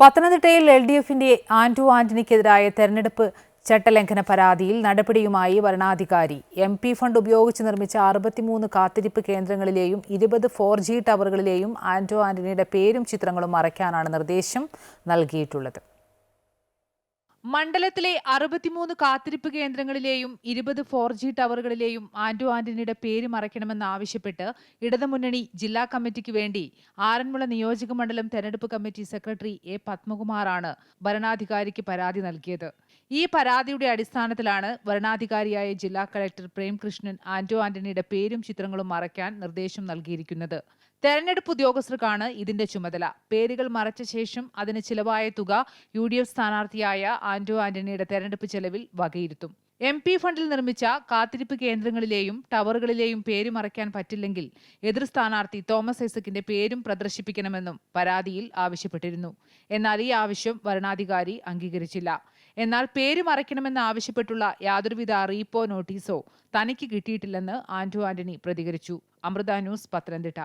പത്തനംതിട്ടയിൽ L D എഫിന്റെ ആന്റു ആന്റണിക്കെതിരായ തെരഞ്ഞെടുപ്പ് ചട്ടലംഘന പരാതിയിൽ നടപടിയുമായി വരണാധികാരി. എം പി ഫണ്ട് ഉപയോഗിച്ച് നിർമ്മിച്ച അറുപത്തിമൂന്ന് കാത്തിരിപ്പ് കേന്ദ്രങ്ങളിലെയും ഇരുപത് ഫോർ ജി ടവറുകളിലെയും ആന്റോ ആന്റണിയുടെ പേരും ചിത്രങ്ങളും മറയ്ക്കാനാണ് നിർദ്ദേശം നൽകിയിട്ടുള്ളത്. മണ്ഡലത്തിലെ അറുപത്തിമൂന്ന് കാത്തിരിപ്പ് കേന്ദ്രങ്ങളിലെയും ഇരുപത് ഫോർ ജി ടവറുകളിലെയും ആന്റോ ആന്റണിയുടെ പേര് മറയ്ക്കണമെന്ന് ആവശ്യപ്പെട്ട് ഇടതുമുന്നണി ജില്ലാ കമ്മിറ്റിക്ക് വേണ്ടി ആറന്മുള നിയോജക മണ്ഡലം തെരഞ്ഞെടുപ്പ് കമ്മിറ്റി സെക്രട്ടറി എ പത്മകുമാറാണ് വരണാധികാരിക്ക് പരാതി നൽകിയത്. ഈ പരാതിയുടെ അടിസ്ഥാനത്തിലാണ് വരണാധികാരിയായ ജില്ലാ കളക്ടർ പ്രേംകൃഷ്ണൻ ആന്റോ ആന്റണിയുടെ പേരും ചിത്രങ്ങളും മറയ്ക്കാൻ നിർദ്ദേശം നൽകിയിരിക്കുന്നത്. തെരഞ്ഞെടുപ്പ് ഉദ്യോഗസ്ഥർക്കാണ് ഇതിന്റെ ചുമതല. പേരുകൾ മറച്ച ശേഷം അതിന് ചിലവായ തുക യു ഡി എഫ് സ്ഥാനാർത്ഥിയായ ആന്റോ ആന്റണിയുടെ തെരഞ്ഞെടുപ്പ് ചെലവിൽ വകയിരുത്തും. എം പി ഫണ്ടിൽ നിർമ്മിച്ച കാത്തിരിപ്പ് കേന്ദ്രങ്ങളിലെയും ടവറുകളിലെയും പേര് മറയ്ക്കാൻ പറ്റില്ലെങ്കിൽ എതിർ സ്ഥാനാർത്ഥി തോമസ് ഐസക്കിന്റെ പേരും പ്രദർശിപ്പിക്കണമെന്നും പരാതിയിൽ ആവശ്യപ്പെട്ടിരുന്നു. എന്നാൽ ഈ ആവശ്യം വരണാധികാരി അംഗീകരിച്ചില്ല. എന്നാൽ പേര് മറയ്ക്കണമെന്ന് ആവശ്യപ്പെട്ടുള്ള യാതൊരുവിധ അറിയിപ്പോ നോട്ടീസോ തനിക്ക് കിട്ടിയിട്ടില്ലെന്ന് ആന്റോ ആന്റണി പ്രതികരിച്ചു. അമൃത ന്യൂസ് പത്തനംതിട്ട.